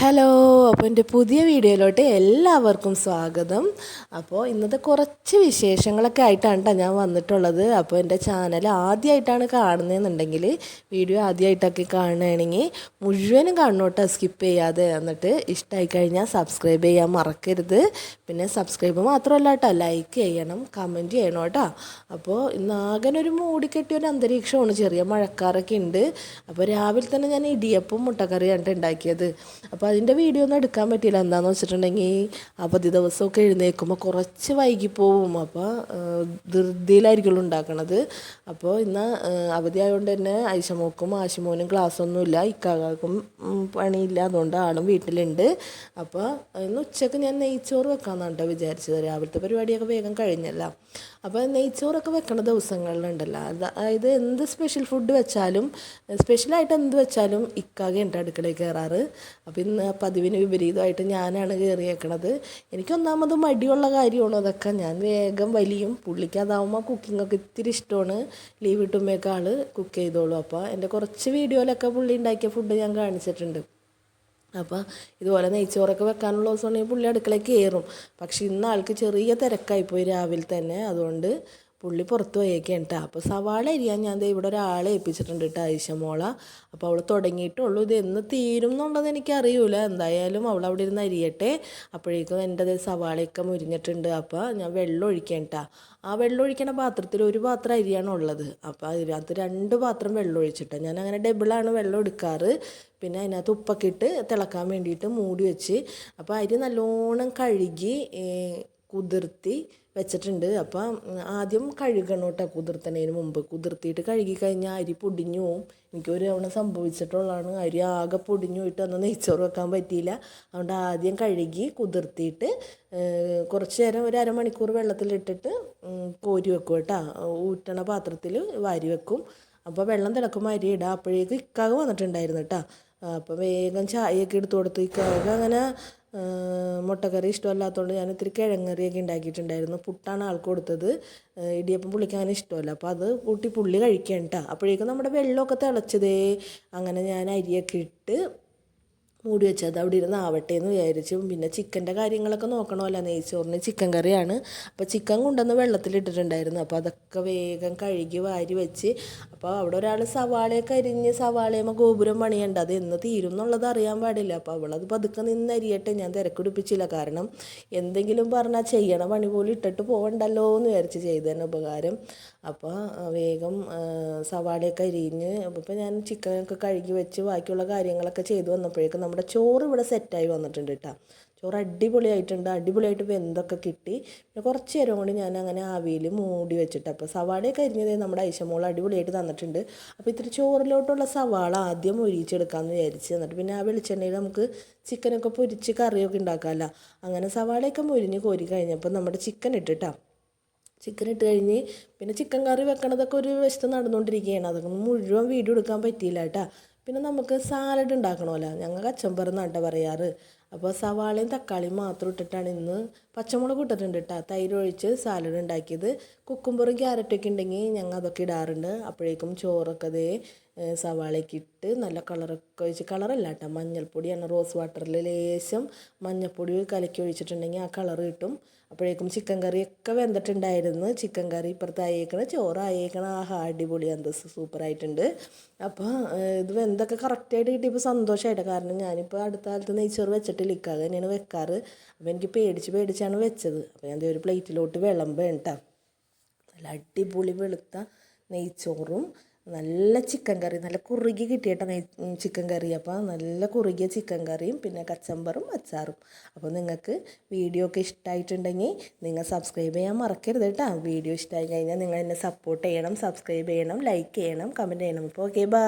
Hello അപ്പോൾ എന്റെ പുതിയ വീഡിയോയിലോട്ട് എല്ലാവർക്കും സ്വാഗതം. അപ്പോൾ ഇന്നത്തെ കുറച്ച് വിശേഷങ്ങളൊക്കെ ആയിട്ടാണ് കേട്ടോ ഞാൻ വന്നിട്ടുള്ളത്. അപ്പോൾ എന്റെ ചാനൽ ആദ്യമായിട്ടാണ് കാണുന്നതെന്നുണ്ടെങ്കിൽ വീഡിയോ ആദ്യമായിട്ടൊക്കെ കാണുകയാണെങ്കിൽ മുഴുവനും കാണണോട്ടോ സ്കിപ്പ് ചെയ്യാതെ എന്നിട്ട് ഇഷ്ടമായി കഴിഞ്ഞാൽ സബ്സ്ക്രൈബ് ചെയ്യാൻ മറക്കരുത്. പിന്നെ സബ്സ്ക്രൈബ് മാത്രമല്ല കേട്ടോ ലൈക്ക് ചെയ്യണം കമന്റ് ചെയ്യണം കേട്ടോ അപ്പോൾ ഇന്ന് ഒരു മൂടിക്കെട്ടിയ ഒരു അന്തരീക്ഷമാണ് ചെറിയ മഴക്കാരൊക്കെ ഉണ്ട്. അപ്പോൾ രാവിലെ തന്നെ ഞാൻ ഇടിയപ്പം മുട്ടക്കറിയാണ് ഉണ്ടാക്കിയത്. അപ്പോൾ അപ്പോൾ അതിന്റെ വീഡിയോ ഒന്നും എടുക്കാൻ പറ്റിയില്ല. എന്താണെന്ന് വെച്ചിട്ടുണ്ടെങ്കിൽ അവധി ദിവസമൊക്കെ എഴുന്നേൽക്കുമ്പോൾ കുറച്ച് വൈകിപ്പോവും. പോവും അപ്പോൾ ധൃതിയിലായിരിക്കുള്ളൂ ഉണ്ടാക്കണത്. അപ്പോൾ ഇന്ന് അവധി ആയതുകൊണ്ട് തന്നെ ഐശമോക്കും ഒന്നും ക്ലാസ്സൊന്നുമില്ല ഇക്കാക്കും പണിയില്ല. അതുകൊണ്ട് ആളും വീട്ടിലുണ്ട്. അപ്പോൾ ഇന്ന് ഉച്ചയ്ക്ക് ഞാൻ നെയ്ച്ചോറ് വെക്കാമെന്നാണ് കേട്ടോ വിചാരിച്ചത്. രാവിലത്തെ പരിപാടിയൊക്കെ വേഗം കഴിഞ്ഞല്ല. അപ്പോൾ നെയ്ച്ചോറൊക്കെ വെക്കണ ദിവസങ്ങളിലുണ്ടല്ലോ. അതായത് എന്ത് സ്പെഷ്യൽ ഫുഡ് വെച്ചാലും സ്പെഷ്യലായിട്ട് എന്ത് വെച്ചാലും ഇക്കാകെ ഉണ്ട് അടുക്കളയിൽ കയറാറ് അപ്പോൾ ഇന്ന് പതിവിന് വിപരീതമായിട്ട് ഞാനാണ് കയറിയേക്കണത്. എനിക്കൊന്നാമത് മടിയുള്ള കാര്യമാണ് അതൊക്കെ. ഞാൻ വേഗം വലിയും പുള്ളിക്ക് അതാവുമ്പോൾ കുക്കിങ്ങൊക്കെ ഇത്തിരി ഇഷ്ടമാണ്. ലീവ് കിട്ടുമ്പോഴേക്ക് ആൾ കുക്ക് ചെയ്തോളൂ. അപ്പോൾ എന്റെ കുറച്ച് വീഡിയോയിലൊക്കെ പുള്ളി ഉണ്ടാക്കിയ ഫുഡ് ഞാൻ കാണിച്ചിട്ടുണ്ട്. അപ്പോൾ ഇതുപോലെ നെയ്ച്ചോറൊക്കെ വെക്കാനുള്ള ദിവസമാണെങ്കിൽ പുള്ളി അടുക്കളയ്ക്ക് കയറും. പക്ഷെ ഇന്ന് ആൾക്ക് ചെറിയ തിരക്കായിപ്പോയി രാവിലെ തന്നെ. അതുകൊണ്ട് പുള്ളി പുറത്ത് പോയേക്കാണ് കേട്ടോ. അപ്പോൾ സവാള അരിയാൻ ഞാൻ ദേ ഇവിടെ ഒരാളെ ഏൽപ്പിച്ചിട്ടുണ്ട് കേട്ടോ ഐശമോള അപ്പോൾ അവൾ തുടങ്ങിയിട്ടുള്ളൂ. ഇത് എന്ന് തീരും എന്നുള്ളത് എനിക്കറിയില്ല എന്തായാലും അവൾ അവിടെ ഇരുന്ന് അരിയട്ടെ. അപ്പോഴേക്കും എന്റെ സവാളയൊക്കെ മുരിഞ്ഞിട്ടുണ്ട്. അപ്പോൾ ഞാൻ വെള്ളം ഒഴിക്കാൻ കേട്ടോ. ആ വെള്ളം ഒഴിക്കണ പാത്രത്തിൽ ഒരു പാത്രം അരിയാണ് ഉള്ളത്. അപ്പോൾ അതിനകത്ത് രണ്ട് പാത്രം വെള്ളം ഒഴിച്ചിട്ട് ഞാൻ അങ്ങനെ ഡബിളാണ് വെള്ളം എടുക്കാറ്. പിന്നെ അതിനകത്ത് ഉപ്പൊക്കെ ഇട്ട് തിളക്കാൻ വേണ്ടിയിട്ട് മൂടി വെച്ച്. അപ്പോൾ അരി നല്ലോണം കഴുകി കുതിർത്തി വെച്ചിട്ടുണ്ട്. അപ്പം ആദ്യം കഴുകണം കേട്ടോ കുതിർത്തണതിന് മുമ്പ്. കുതിർത്തിയിട്ട് കഴുകി കഴിഞ്ഞാൽ അരി പൊടിഞ്ഞു പോവും. എനിക്കൊരു തവണ സംഭവിച്ചിട്ടുള്ളതാണ്. അരി ആകെ പൊടിഞ്ഞു പോയിട്ട് അന്ന് നെയ്ച്ചോറ് വെക്കാൻ പറ്റിയില്ല. അതുകൊണ്ട് ആദ്യം കഴുകി കുതിർത്തിയിട്ട് കുറച്ച് നേരം ഒരു അരമണിക്കൂർ വെള്ളത്തിലിട്ടിട്ട് കോരി വെക്കും കേട്ടോ. ഊറ്റണ പാത്രത്തിൽ വാരി വെക്കും. അപ്പോൾ വെള്ളം തിളക്കുമ്പോൾ അരി ഇടാം. അപ്പോഴേക്ക് ഇക്കാകെ വന്നിട്ടുണ്ടായിരുന്നു കേട്ടോ. അപ്പോൾ വേഗം ചായയൊക്കെ എടുത്ത് കൊടുത്തു ഇക്കാക അങ്ങനെ മുട്ടക്കറി ഇഷ്ടമല്ലാത്തതുകൊണ്ട് ഞാൻ ഇത്തിരി കിഴങ്ങറിയൊക്കെ ഉണ്ടാക്കിയിട്ടുണ്ടായിരുന്നു. പുട്ടാണ് ആൾക്ക് കൊടുത്തത്. ഇടിയപ്പം പുള്ളിക്ക് അങ്ങനെ ഇഷ്ടമല്ല. അപ്പോൾ അത് കൂട്ടി പുള്ളി കഴിക്കണ്ട അപ്പോഴേക്കും നമ്മുടെ വെള്ളമൊക്കെ തിളച്ചതേ. അങ്ങനെ ഞാൻ അരിയൊക്കെ ഇട്ട് മൂടി വെച്ചത് അവിടെ ഇരുന്ന് ആവട്ടെ എന്ന് വിചാരിച്ചു. പിന്നെ ചിക്കന്റെ കാര്യങ്ങളൊക്കെ നോക്കണമല്ലോ. നെയ്ച്ചോറിന് ചിക്കൻ കറിയാണ്. അപ്പോൾ ചിക്കൻ കൊണ്ടുവന്ന് വെള്ളത്തിലിട്ടിട്ടുണ്ടായിരുന്നു. അപ്പോൾ അതൊക്കെ വേഗം കഴുകി വാരി വെച്ച് അപ്പോൾ അവിടെ ഒരാൾ സവാളയൊക്കെ അരിഞ്ഞ് സവാളയുമ്പോൾ ഗോപുരം പണിയുണ്ട്. അത് എന്ന് തീരും എന്നുള്ളത് അറിയാൻ പാടില്ല. അപ്പോൾ അവളത് പതുക്കെ നിന്ന് അരിയട്ടെ. ഞാൻ തിരക്കുടിപ്പിച്ചില്ല കാരണം എന്തെങ്കിലും പറഞ്ഞാൽ ചെയ്യണ പണി പോലും ഇട്ടിട്ട് പോകണ്ടല്ലോ എന്ന് വിചാരിച്ച് ചെയ്തതിന് ഉപകാരം. അപ്പോൾ വേഗം സവാളയൊക്കെ അരിഞ്ഞ് അപ്പോൾ ഞാൻ ചിക്കനൊക്കെ കഴുകി വെച്ച് ബാക്കിയുള്ള കാര്യങ്ങളൊക്കെ ചെയ്തു വന്നപ്പോഴേക്കും നമ്മുടെ ചോറ് ഇവിടെ സെറ്റായി വന്നിട്ടുണ്ട് കേട്ടോ ചോറ് അടിപൊളിയായിട്ടുണ്ട്. അടിപൊളിയായിട്ട് എന്തൊക്കെ കിട്ടി? പിന്നെ കുറച്ച് നേരം കൊണ്ട് ഞാൻ അങ്ങനെ ആവിയിൽ മൂടി വെച്ചിട്ട് അപ്പോൾ സവാളയൊക്കെ അരിഞ്ഞത് നമ്മുടെ ഐശമോൾ അടിപൊളിയായിട്ട് തന്നിട്ടുണ്ട്. അപ്പോൾ ഇത്തിരി ചോറിലോട്ടുള്ള സവാള ആദ്യം ഒരിച്ചെടുക്കാമെന്ന് വിചാരിച്ച് എന്നിട്ട് പിന്നെ ആ വെളിച്ചെണ്ണയിൽ നമുക്ക് ചിക്കനൊക്കെ പൊരിച്ച് കറിയൊക്കെ ഉണ്ടാക്കാമല്ലോ അങ്ങനെ സവാളയൊക്കെ മുരിഞ്ഞ് കോരി കഴിഞ്ഞപ്പോൾ നമ്മുടെ ചിക്കൻ ഇട്ടിട്ടാ ചിക്കൻ ഇട്ട് കഴിഞ്ഞ് പിന്നെ ചിക്കൻ കറി വെക്കണതൊക്കെ ഒരു വശത്ത് നടന്നുകൊണ്ടിരിക്കുകയാണ് അതൊക്കെ മുഴുവൻ വീഡിയോ എടുക്കാൻ പറ്റിയില്ല കേട്ടോ പിന്നെ നമുക്ക് സാലഡ് ഉണ്ടാക്കണമല്ലോ. ഞങ്ങൾ കച്ചമ്പർ നട്ട പറയാറ്. അപ്പോൾ സവാളയും തക്കാളിയും മാത്രം ഇട്ടിട്ടാണ് ഇന്ന് പച്ചമുളക് ഇട്ടിട്ടുണ്ട് കേട്ടോ തൈര് ഒഴിച്ച് സാലഡ് ഉണ്ടാക്കിയത്. കുക്കുംബറും ക്യാരറ്റൊക്കെ ഉണ്ടെങ്കിൽ ഞങ്ങൾ അതൊക്കെ ഇടാറുണ്ട്. അപ്പോഴേക്കും ചോറൊക്കെ അതേ സവാളയ്ക്ക് ഇട്ട് നല്ല കളറൊക്കെ ഒഴിച്ച് കളറല്ല കേട്ടോ മഞ്ഞൾപ്പൊടിയാണ്. റോസ് വാട്ടറിൽ ലേശം മഞ്ഞൾപ്പൊടി കലക്കി ഒഴിച്ചിട്ടുണ്ടെങ്കിൽ ആ കളർ കിട്ടും. അപ്പോഴേക്കും ചിക്കൻ കറിയൊക്കെ വെന്തിട്ടുണ്ടായിരുന്നു. ചിക്കൻ കറി ഇപ്പുറത്ത് ചോറായേക്കണ ചോറ് അടിപൊളി അന്തസ് സൂപ്പറായിട്ടുണ്ട് അപ്പോൾ ഇത് വെന്തൊക്കെ കറക്റ്റായിട്ട് കിട്ടിയപ്പോൾ സന്തോഷമായിട്ട് കാരണം ഞാനിപ്പോൾ അടുത്ത കാലത്ത് നെയ്ച്ചോറ് വെച്ചിട്ടില്ല. ഇക്കാതെ തന്നെയാണ് വെക്കാറ്. അപ്പോൾ എനിക്ക് പേടിച്ച് പേടിച്ചാണ് വെച്ചത്. അപ്പോൾ ഞാൻ ഒരു പ്ലേറ്റിലോട്ട് വിളമ്പ് കേട്ടോ നല്ല അടിപൊളി വെളുത്ത നെയ്ച്ചോറും നല്ല ചിക്കൻ കറി നല്ല കുറുകി കിട്ടിയിട്ടാണ് ചിക്കൻ കറി അപ്പോൾ നല്ല കുറുകിയ ചിക്കൻ കറിയും പിന്നെ കച്ചമ്പറും അച്ചാറും. അപ്പോൾ നിങ്ങൾക്ക് വീഡിയോ ഒക്കെ ഇഷ്ടമായിട്ടുണ്ടെങ്കിൽ നിങ്ങൾ സബ്സ്ക്രൈബ് ചെയ്യാൻ മറക്കരുത് കേട്ടോ. വീഡിയോ ഇഷ്ടമായി കഴിഞ്ഞാൽ നിങ്ങൾ എന്നെ സപ്പോർട്ട് ചെയ്യണം സബ്സ്ക്രൈബ് ചെയ്യണം ലൈക്ക് ചെയ്യണം കമന്റ് ചെയ്യണം. അപ്പോൾ ഓക്കെ ബൈ